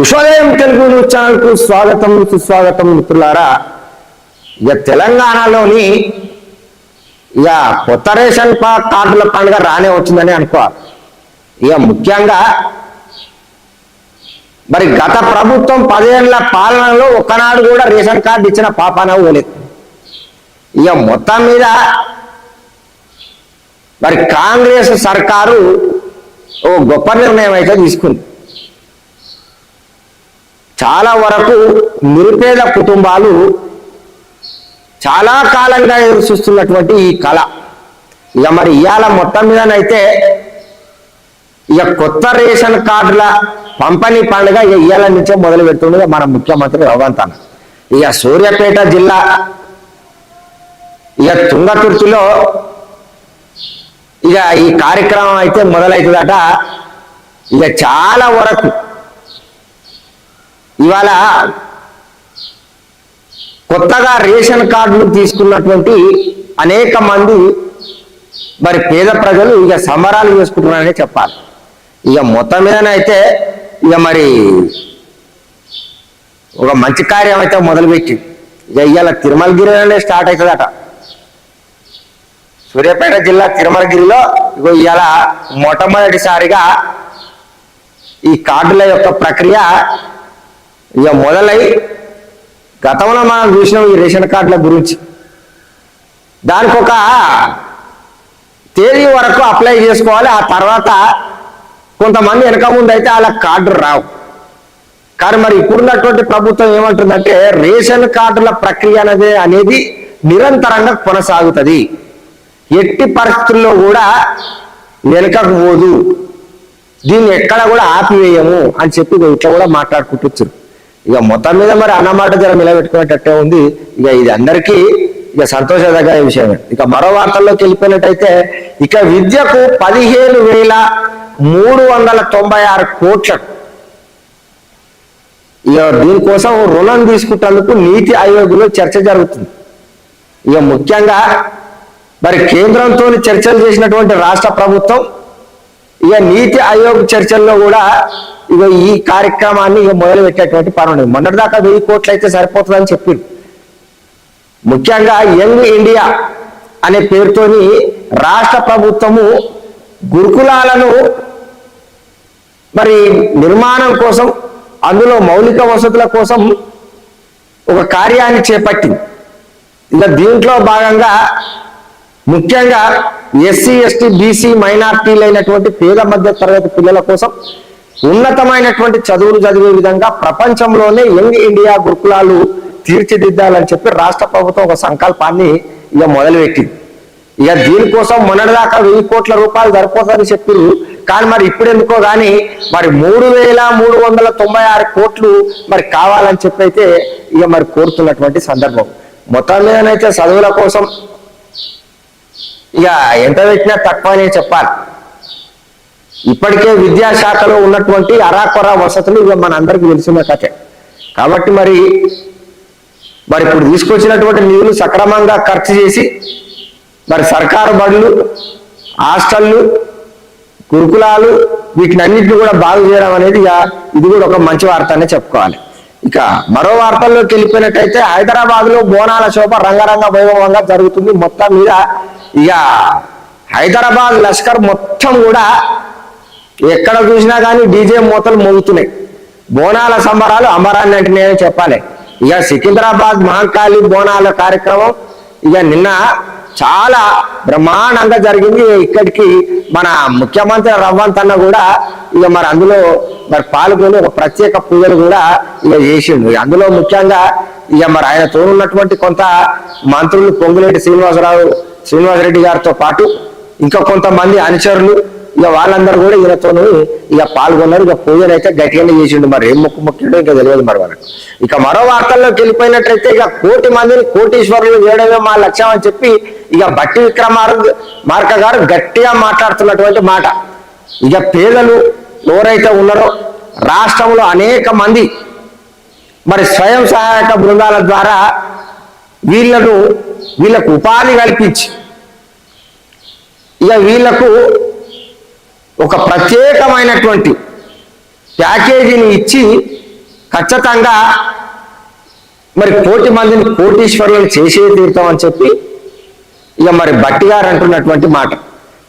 ఉషోదయం Telugu news channel స్వాగతం సుస్వాగతం మిత్రులారా. ఇక తెలంగాణలోని ఇక కొత్త రేషన్ పా- కార్డుల పండుగ రానే వచ్చిందని అనుకోవాలి ఇక ముఖ్యంగా మరి గత ప్రభుత్వం పదేళ్ళ పాలనలో ఒకనాడు కూడా రేషన్ కార్డు ఇచ్చిన పాపాన పోలేదు. ఇక మొత్తం మీద మరి కాంగ్రెస్ సర్కారు ఓ గొప్ప నిర్ణయం అయితే తీసుకుంది. చాలా వరకు నిరుపేద కుటుంబాలు చాలా కాలంగా ఎదురు చూస్తున్నటువంటి ఈ కళ. ఇక మరి ఇవాళ మొత్తం మీదనైతే ఇక కొత్త రేషన్ కార్డుల పంపిణీ పండుగ ఇక ఇవాళ నుంచే మొదలు పెడుతుండగా మన ముఖ్యమంత్రి రఘువంత్ అన్న. ఇక సూర్యాపేట జిల్లా ఇక తుంగతుర్తిలో ఇక ఈ కార్యక్రమం అయితే మొదలవుతుందట ఇక చాలా వరకు ఇవాళ కొత్తగా రేషన్ కార్డులు తీసుకున్నటువంటి అనేక మంది మరి పేద ప్రజలు ఇక సంబరాలు చేసుకుంటున్నారని చెప్పాలి. ఇక మొత్తం మీదనైతే ఇక మరి ఒక మంచి కార్యం అయితే మొదలుపెట్టి ఇక ఇవాళ తిరుమలగిరిలోనే స్టార్ట్ అవుతుందట. సూర్యాపేట జిల్లా తిరుమలగిరిలో ఇగో ఇవాళ మొట్టమొదటిసారిగా ఈ కార్డుల యొక్క ప్రక్రియ ఇక మొదలై గతంలో మనం చూసినాం ఈ రేషన్ కార్డుల గురించి. దానికి ఒక తేదీ వరకు అప్లై చేసుకోవాలి. ఆ తర్వాత కొంతమంది వెనక ముందు అయితే వాళ్ళ కార్డు రావు. కానీ మరి ఇప్పుడున్నటువంటి ప్రభుత్వం ఏమంటుందంటే రేషన్ కార్డుల ప్రక్రియ అనేది అనేది నిరంతరంగా కొనసాగుతుంది. ఎట్టి పరిస్థితుల్లో కూడా వెనకకు పోదు దీన్ని ఎక్కడ కూడా ఆపివేయము అని చెప్పి ఇట్లా కూడా మాట్లాడుకుంటున్నారు ఇక మొత్తం మీద మరి అన్నమాట జర నిలబెట్టుకునేటట్టే ఉంది. ఇక ఇది అందరికీ ఇక సంతోషదగ్గ విషయమే. ఇక మరో వార్తల్లోకి వెళ్ళిపోయినట్టయితే ఇక విద్యకు పదిహేను వేల మూడు వందల తొంభై ఆరు కోట్ల. ఇక దీనికోసం రుణం తీసుకుంటేందుకు నీతి ఆయోగ్లో చర్చ జరుగుతుంది. ఇక ముఖ్యంగా మరి కేంద్రంతో చర్చలు చేసినటువంటి రాష్ట్ర ప్రభుత్వం ఇక నీతి ఆయోగ్ చర్చల్లో కూడా ఇక ఈ కార్యక్రమాన్ని ఇక మొదలు పెట్టేటువంటి పని ఉండదు మొన్నటిదాకా వెయ్యి కోట్లు అయితే సరిపోతుందని చెప్పింది ముఖ్యంగా యంగ్ ఇండియా అనే పేరుతోని రాష్ట్ర ప్రభుత్వము గురుకులాలను మరి నిర్మాణం కోసం అందులో మౌలిక వసతుల కోసం ఒక కార్యాన్ని చేపట్టింది. ఇక దీంట్లో భాగంగా ముఖ్యంగా ఎస్సీ ఎస్టీ బీసీ మైనార్టీలైనటువంటి పేద మధ్య తరగతి పిల్లల కోసం ఉన్నతమైనటువంటి చదువులు చదివే విధంగా ప్రపంచంలోనే యంగ్ ఇండియా గురుకులాలు తీర్చిదిద్దాలని చెప్పి రాష్ట్ర ప్రభుత్వం ఒక సంకల్పాన్ని ఇక మొదలుపెట్టింది. ఇక దీనికోసం మొన్నటిదాకా వెయ్యి కోట్ల రూపాయలు సరిపోతుందని చెప్పారు కానీ మరి ఇప్పుడు ఎందుకో కానీ మరి మూడు వేల మూడు వందల తొంభై ఆరు కోట్లు మరి కావాలని చెప్పి అయితే ఇక మరి కోరుతున్నటువంటి సందర్భం. మొత్తం మీదనైతే చదువుల కోసం ఇక ఎంత పెట్టినా తక్కువనే చెప్పాలి. ఇప్పటికే విద్యాశాఖలో ఉన్నటువంటి అరాకొర వసతులు ఇవి మన అందరికీ తెలిసిన కథే. కాబట్టి మరి మరి ఇప్పుడు తీసుకొచ్చినటువంటి నిధులు సక్రమంగా ఖర్చు చేసి మరి సర్కారు బడులు హాస్టళ్ళు గురుకులాలు వీటిని అన్నింటినీ కూడా బాగు చేయడం అనేది ఇక ఇది కూడా ఒక మంచి వార్త అనే చెప్పుకోవాలి. ఇక మరో వార్తల్లోకి వెళ్ళిపోయినట్టయితే హైదరాబాద్లో బోనాల శోభ రంగరంగ వైభవంగా జరుగుతుంది. మొత్తం మీద ఇక హైదరాబాద్ లష్కర్ మొత్తం కూడా ఎక్కడ చూసినా కానీ డీజే మూతలు మోగుతున్నాయి. బోనాల సంబరాలు అమరాన్ని అంటే నేనే చెప్పాలి. ఇక సికింద్రాబాద్ మహంకాళి బోనాల కార్యక్రమం ఇక నిన్న చాలా బ్రహ్మాండంగా జరిగింది. ఇక్కడికి మన ముఖ్యమంత్రి రవ్వంత్ అన్న కూడా ఇక మరి అందులో మరి పాల్గొని ఒక ప్రత్యేక పూజలు కూడా ఇక చేసిండు. అందులో ముఖ్యంగా ఇక మరి ఆయన తోడున్నటువంటి కొంత మంత్రులు పొంగులేటి శ్రీనివాసరావు శ్రీనివాసరెడ్డి గారితో పాటు ఇంకా కొంతమంది అనుచరులు ఇక వాళ్ళందరూ కూడా ఈయనతో ఇక పాల్గొన్నారు. ఇక పూజలు అయితే గట్టిగానే చేసిండు. మరి ఏం మొక్కు మొక్కిండో ఇంకా తెలియదు మరి వాళ్ళకి. ఇక మరో వార్తల్లోకి వెళ్ళిపోయినట్లయితే ఇక కోటి మందిని కోటీశ్వరులు చేయడమే మా లక్ష్యం అని చెప్పి ఇక బట్టి విక్రమార్ మార్క గారు గట్టిగా మాట్లాడుతున్నటువంటి మాట. ఇక పేదలు ఎవరైతే ఉన్నారో రాష్ట్రంలో అనేక మంది మరి స్వయం సహాయక బృందాల ద్వారా వీళ్ళను వీళ్ళకు ఉపాధి కల్పించి ఇక వీళ్ళకు ఒక ప్రత్యేకమైనటువంటి ప్యాకేజీని ఇచ్చి ఖచ్చితంగా మరి కోటి మందిని కోటీశ్వరులను చేసే తీరుతామని చెప్పి ఇక మరి బట్టి గారు అంటున్నటువంటి మాట.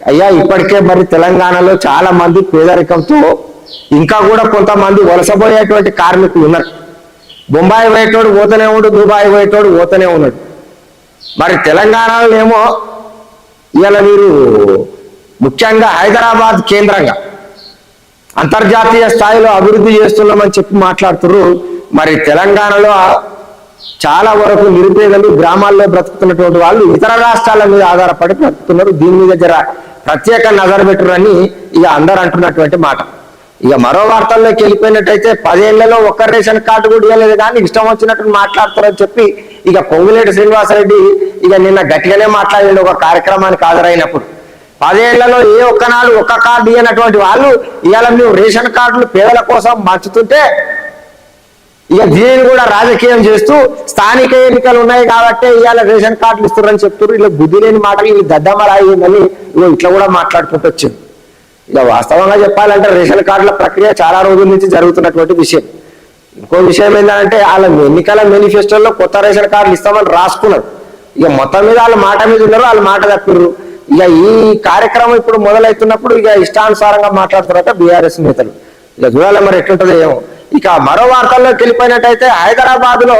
అయ్యా ఇప్పటికే మరి తెలంగాణలో చాలా మంది పేదరికంతో ఇంకా కూడా కొంతమంది వలసపోయేటువంటి కార్మికులు ఉన్నారు. బొంబాయి పోయేటోడు పోతూనే ఉండు దుబాయ్ పోయేటోడు పోతూనే ఉన్నాడు. మరి తెలంగాణలో ఏమో ఇవాళ మీరు ముఖ్యంగా హైదరాబాద్ కేంద్రంగా అంతర్జాతీయ స్థాయిలో అభివృద్ధి చేస్తున్నామని చెప్పి మాట్లాడుతున్నారు మరి తెలంగాణలో చాలా వరకు నిరుపేదలు గ్రామాల్లో బ్రతుకుతున్నటువంటి వాళ్ళు ఇతర రాష్ట్రాల మీద ఆధారపడి బ్రతుకుతున్నారు. దీని మీద జర ప్రత్యేక నజరు పెట్టురని ఇక అందరు అంటున్నటువంటి మాట. ఇక మరో వార్తల్లోకి వెళ్ళిపోయినట్టయితే పదేళ్ళలో ఒక్క రేషన్ కార్డు కూడా ఇవ్వలేదు కానీ ఇష్టం వచ్చినట్టు మాట్లాడతారని చెప్పి ఇక పొంగులేటి శ్రీనివాసరెడ్డి ఇక నిన్న గట్టిగానే మాట్లాడిండు ఒక కార్యక్రమానికి హాజరైనప్పుడు. పదేళ్ళలో ఏ ఒక్క ఒక్క కార్డు ఇవ్వనటువంటి వాళ్ళు ఇవాళ మేము రేషన్ కార్డులు పేదల కోసం మార్చుతుంటే ఇక దీనిని కూడా రాజకీయం చేస్తూ స్థానిక ఎన్నికలు ఉన్నాయి కాబట్టి ఇవాళ రేషన్ కార్డులు ఇస్తున్నారని చెప్తున్నారు ఇలా బుద్ధి లేని మాటలు దద్దమ్మ రాయిందని ఇగో ఇట్లా కూడా మాట్లాడుకుంటూ వచ్చింది ఇక వాస్తవంగా చెప్పాలంటే రేషన్ కార్డుల ప్రక్రియ చాలా రోజుల నుంచి జరుగుతున్నటువంటి విషయం. ఇంకో విషయం ఏంటంటే వాళ్ళ ఎన్నికల మేనిఫెస్టోలో కొత్త రేషన్ కార్డులు ఇస్తామని రాసుకున్నారు. ఇక మొత్తం మీద వాళ్ళ మాట మీద ఉన్నారు వాళ్ళ మాట తప్పిర్రు. ఇక ఈ కార్యక్రమం ఇప్పుడు మొదలవుతున్నప్పుడు ఇక ఇష్టానుసారంగా మాట్లాడుతున్నారట బీఆర్ఎస్ నేతలు. ఇక చూడాలి మరి ఎట్లుంటుందో ఏమో. ఇక మరో వార్తల్లోకి వెళ్ళిపోయినట్టయితే హైదరాబాద్లో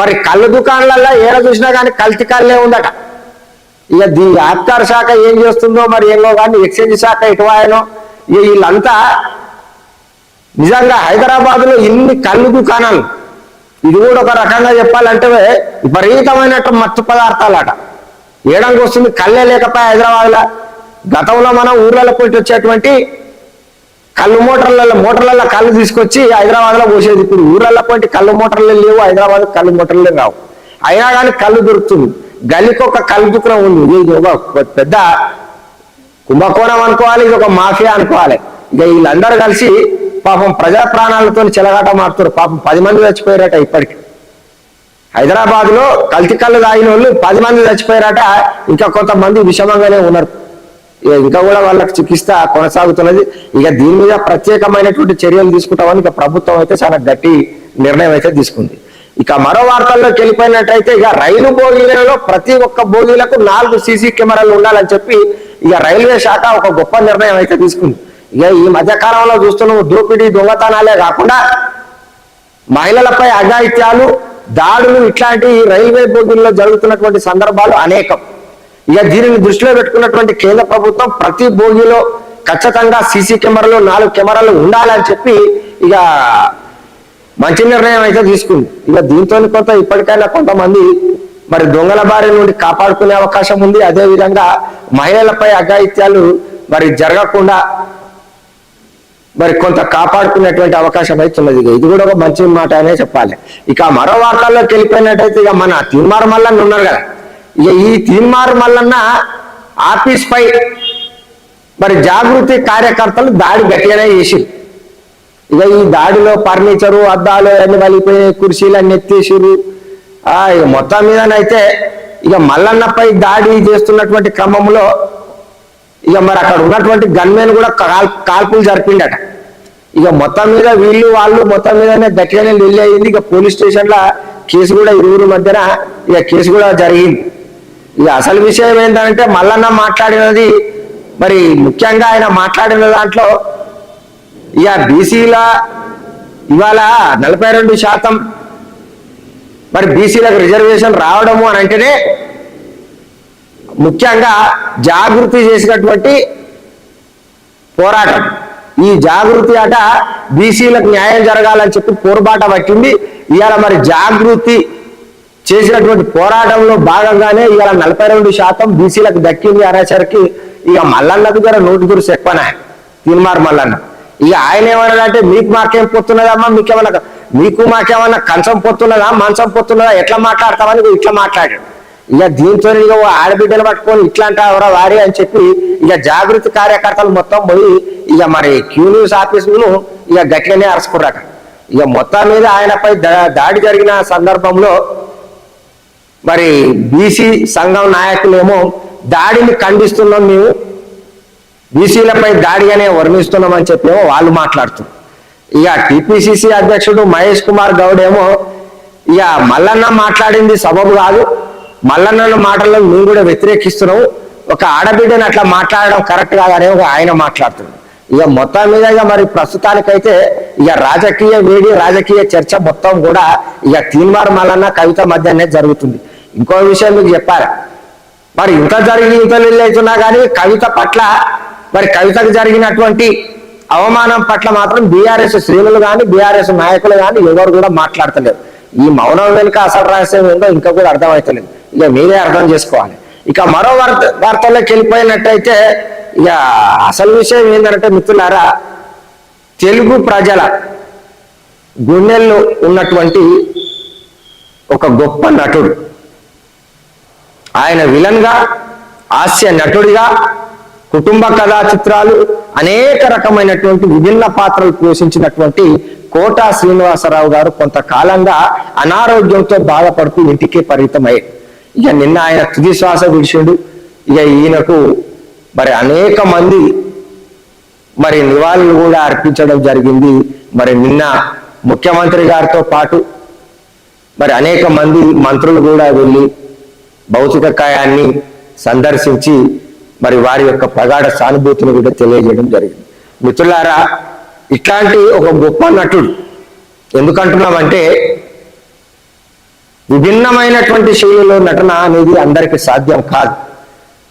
మరి కళ్ళు దుకాణాలలో ఏడ చూసినా కానీ కల్తీ కళ్ళే ఉందట. ఇక దీ ఆత్కార శాఖ ఏం చేస్తుందో మరి ఏమో కానీ ఎక్స్చేంజ్ శాఖ ఎటువాయనో ఇక వీళ్ళంతా నిజంగా హైదరాబాద్లో ఇన్ని కళ్ళు దుకాణాలు. ఇది కూడా ఒక రకంగా చెప్పాలంటే విపరీతమైనట్టు మత్తు పదార్థాలట. ఏడంకి వస్తుంది కళ్ళే లేకపోయా హైదరాబాద్లో. గతంలో మనం ఊర్లలో పోయి వచ్చేటువంటి కళ్ళు మోటార్లలో మోటార్లలో కళ్ళు తీసుకొచ్చి హైదరాబాద్లో పోసేది. ఇప్పుడు ఊర్లలో పోయి కళ్ళు మోటార్లు లేవు హైదరాబాద్ కళ్ళు మోటార్లే రావు. అయినా కానీ కళ్ళు దొరుకుతుంది. గలికి ఒక కళ్ళు దుకుణం ఉంది. ఇది ఒక పెద్ద కుంభకోణం అనుకోవాలి ఇది ఒక మాఫియా అనుకోవాలి. ఇక వీళ్ళందరూ కలిసి పాపం ప్రజా ప్రాణాలతో చెలగాట మారుతారు పాపం పది మంది చచ్చిపోయారట ఇప్పటికి. హైదరాబాద్లో కల్తీ కళ్ళు తాగిన వాళ్ళు పది మంది చచ్చిపోయారట. ఇంకా కొంతమంది విషమంగానే ఉన్నారు. ఇక ఇంకా కూడా వాళ్ళకి చికిత్స కొనసాగుతున్నది. ఇక దీని మీద ప్రత్యేకమైనటువంటి చర్యలు తీసుకుంటామని ఇక ప్రభుత్వం అయితే చాలా గట్టి నిర్ణయం అయితే తీసుకుంది. ఇక మరో వార్తల్లోకి వెళ్ళిపోయినట్టయితే ఇక రైలు బోగీలలో ప్రతి ఒక్క బోగీలకు నాలుగు సీసీ కెమెరాలు ఉండాలని చెప్పి ఇక రైల్వే శాఖ ఒక గొప్ప నిర్ణయం అయితే తీసుకుంది. ఇక ఈ మధ్య కాలంలో చూస్తున్నాము దోపిడీ దొంగతనాలే కాకుండా మహిళలపై అఘాయిత్యాలు దాడులు ఇట్లాంటి రైల్వే బోగీల్లో జరుగుతున్నటువంటి సందర్భాలు అనేకం. ఇక దీనిని దృష్టిలో పెట్టుకున్నటువంటి కేంద్ర ప్రభుత్వం ప్రతి బోగిలో ఖచ్చితంగా సీసీ కెమెరాలు నాలుగు కెమెరాలు ఉండాలని చెప్పి ఇక మంచి నిర్ణయం అయితే తీసుకుంది. ఇక దీంతో కొంత ఇప్పటికైనా కొంతమంది మరి దొంగల బారి నుండి కాపాడుకునే అవకాశం ఉంది. అదేవిధంగా మహిళలపై అఘాయిత్యాలు మరి జరగకుండా మరి కొంత కాపాడుకునేటువంటి అవకాశం అయితే ఉన్నది ఇక. ఇది కూడా ఒక మంచి మాట అనే చెప్పాలి. ఇక మరో వార్తల్లోకి వెళ్ళిపోయినట్టయితే ఇక మన తిరుమారు మల్లన్న ఉన్నారు కదా. ఇక ఈ తీన్మార్ మల్లన్న ఆఫీస్ పై మరి జాగృతి కార్యకర్తలు దాడి గట్టిగానే చేసిరు ఇక ఈ దాడిలో ఫర్నిచరు అద్దాలు అన్ని వలిపోయినాయి కుర్చీలు అన్ని ఎత్తేసిరు ఇక మొత్తం మీదనైతే ఇక మల్లన్నపై దాడి చేస్తున్నటువంటి క్రమంలో ఇక మరి అక్కడ ఉన్నటువంటి గన్మెన్ కూడా కాల్ కాల్పులు జరిపిండట. ఇక మొత్తం మీద వీళ్ళు వాళ్ళు మొత్తం మీదనే గట్టిగానే వెళ్ళి అయింది. ఇక పోలీస్ స్టేషన్లో కేసు కూడా ఇరువురు మధ్యన ఇక కేసు కూడా జరిగింది. ఇక అసలు విషయం ఏంటంటే మల్లన్న మాట్లాడినది మరి ముఖ్యంగా ఆయన మాట్లాడిన దాంట్లో ఇక బీసీల ఇవాళ నలభై రెండు శాతం మరి బీసీలకు రిజర్వేషన్ రావడము అని అంటేనే ముఖ్యంగా జాగృతి చేసినటువంటి పోరాటం. ఈ జాగృతి అట బీసీలకు న్యాయం జరగాలని చెప్పి పోరుబాట పట్టింది. ఇవాళ మరి జాగృతి చేసినటువంటి పోరాటంలో భాగంగానే ఇవాళ నలభై రెండు శాతం బీసీలకు దక్కింది అనేసరికి ఇక మల్లన్నకు జర నోటి దురుసు ఎక్కువనే. తీన్మార్ మల్లన్న. ఇక ఆయన ఏమన్నాడంటే మీకు మాకేం పొత్తున్నదమ్మా? మీకేమన్నా మీకు మాకేమన్నా కంచం పొత్తున్నదా? మంచం పొత్తున్నదా? ఎట్లా మాట్లాడతామని ఇట్లా మాట్లాడాడు. ఇక దీంతో ఇక ఓ ఆడబిడ్డలు పట్టుకొని ఇట్లాంటి ఎవరో వారి అని చెప్పి ఇక జాగృతి కార్యకర్తలు మొత్తం పోయి ఇక మరి క్యూ న్యూస్ ఆఫీసును ఇక గట్టిగానే అరుచుకున్నాక ఇక మొత్తం మీద ఆయనపై దా- దాడి జరిగిన సందర్భంలో మరి బీసీ సంఘం నాయకులేమో దాడిని ఖండిస్తున్నాం మేము. బీసీలపై దాడి అనే వర్ణిస్తున్నామని చెప్పేమో వాళ్ళు మాట్లాడుతున్నారు. ఇక టిపిసిసి అధ్యక్షుడు మహేష్ కుమార్ గౌడ్ ఏమో ఇక మల్లన్న మాట్లాడింది సబబు కాదు. మల్లన్న మాటలను మేము కూడా వ్యతిరేకిస్తున్నావు. ఒక ఆడబిడ్డని అట్లా మాట్లాడడం కరెక్ట్ కాదని ఒక ఆయన మాట్లాడుతున్నాడు. ఇక మొత్తం మీద ఇక మరి ప్రస్తుతానికైతే ఇక రాజకీయ వేడి రాజకీయ చర్చ మొత్తం కూడా ఇక తీన్మార్ మల్లన్న కవిత మధ్యనే జరుగుతుంది. ఇంకో విషయం మీకు చెప్పాలి? మరి ఇంత జరిగి ఇంత నీళ్ళు అవుతున్నా కానీ కవిత పట్ల మరి కవితకు జరిగినటువంటి అవమానం పట్ల మాత్రం బీఆర్ఎస్ శ్రేణులు కానీ బీఆర్ఎస్ నాయకులు కానీ ఎవరు కూడా మాట్లాడతలేరు. ఈ మౌనం వెనుక అసలు రహస్యం ఏందో ఇంకా కూడా అర్థమవుతలేదు ఇక మీరే అర్థం చేసుకోవాలి. ఇక మరో వార్త వార్తల్లోకి వెళ్ళిపోయినట్టయితే ఇక అసలు విషయం ఏంటంటే మిత్రులారా తెలుగు ప్రజల గుండెల్లో ఉన్నటువంటి ఒక గొప్ప నటుడు. ఆయన విలన్గా హాస్య నటుడిగా కుటుంబ కథా చిత్రాలు అనేక రకమైనటువంటి విభిన్న పాత్రలు పోషించినటువంటి కోటా శ్రీనివాసరావు గారు కొంతకాలంగా అనారోగ్యంతో బాధపడుతూ ఇంటికే పరిమితమయ్యారు. ఇక నిన్న ఆయన తుది శ్వాస విడిచిండు ఇక ఈయనకు మరి అనేక మంది మరి నివాళులు కూడా అర్పించడం జరిగింది. మరి నిన్న ముఖ్యమంత్రి గారితో పాటు మరి అనేక మంది మంత్రులు కూడా వెళ్ళి భౌతిక కాయాన్ని సందర్శించి మరి వారి యొక్క ప్రగాఢ సానుభూతిని కూడా తెలియజేయడం జరిగింది. మిత్రులారా ఇట్లాంటి ఒక గొప్ప నటుడు ఎందుకంటున్నామంటే విభిన్నమైనటువంటి శైలిలో నటన అనేది అందరికీ సాధ్యం కాదు.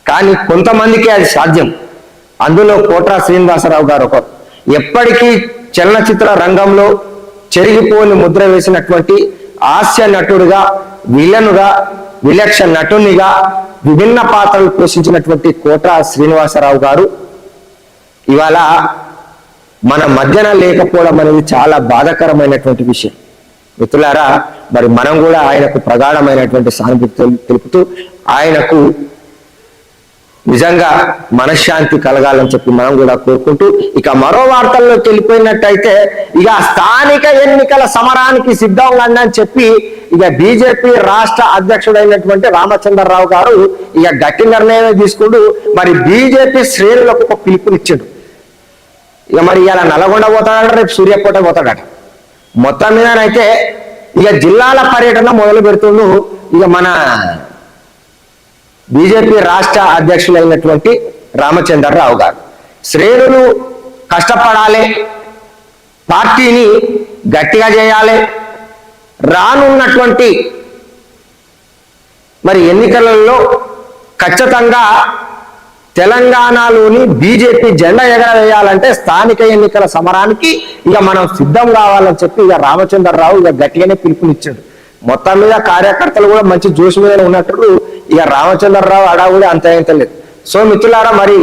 కానీ కొంతమందికి అది సాధ్యం. అందులో కోట్రా శ్రీనివాసరావు గారు ఒకరు ఎప్పటికీ చలనచిత్ర రంగంలో చెరిగిపోని ముద్ర వేసినటువంటి హాస్య నటుడుగా విలనుగా విలక్ష నటునిగా విభిన్న పాత్రలు పోషించినటువంటి కోట్రా శ్రీనివాసరావు గారు ఇవాళ మన మధ్యన లేకపోవడం అనేది చాలా బాధాకరమైనటువంటి విషయం. మిత్రులారా మరి మనం కూడా ఆయనకు ప్రగాఢమైనటువంటి సానుభూతి తెలుపుతూ ఆయనకు నిజంగా మనశ్శాంతి కలగాలని చెప్పి మనం కూడా కోరుకుంటూ ఇక మరో వార్తల్లోకి వెళ్ళిపోయినట్టయితే ఇక స్థానిక ఎన్నికల సమరానికి సిద్ధంగా అని చెప్పి ఇక బీజేపీ రాష్ట్ర అధ్యక్షుడైనటువంటి రామచంద్రరావు గారు ఇక గట్టి నిర్ణయం తీసుకుంటూ మరి బీజేపీ శ్రేణులకు ఒక పిలుపునిచ్చాడు. ఇక మరి ఇలా నల్గొండ పోతాడట రేపు సూర్యాపేట పోతాడట. మొత్తం మీదనైతే ఇక జిల్లాల పర్యటన మొదలు పెడుతుండు ఇక మన బీజేపీ రాష్ట్ర అధ్యక్షులైనటువంటి రామచంద్రరావు గారు. శ్రేణులు కష్టపడాలి పార్టీని గట్టిగా చేయాలి రానున్నటువంటి మరి ఎన్నికలలో ఖచ్చితంగా తెలంగాణలోని బీజేపీ జెండా ఎగరవేయాలంటే స్థానిక ఎన్నికల సమరానికి ఇక మనం సిద్ధం కావాలని చెప్పి ఇక రామచంద్రరావు ఇక గట్టిగానే పిలుపునిచ్చాడు. మొత్తం మీద కార్యకర్తలు కూడా మంచి జోష్ మీద ఉన్నట్టు ఇక రామచంద్రరావు అడా కూడా అంత ఎంత లేదు సో మిత్రులారా మరి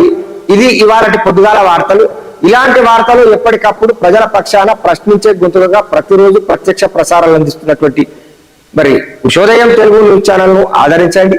ఇది ఇవాళ పొద్దుగాల వార్తలు. ఇలాంటి వార్తలు ఎప్పటికప్పుడు ప్రజల పక్షాన ప్రశ్నించే గొంతులుగా ప్రతిరోజు ప్రత్యక్ష ప్రసారాలు అందిస్తున్నటువంటి మరి ఉషోదయం తెలుగు న్యూస్ ఛానల్ను ఆదరించండి.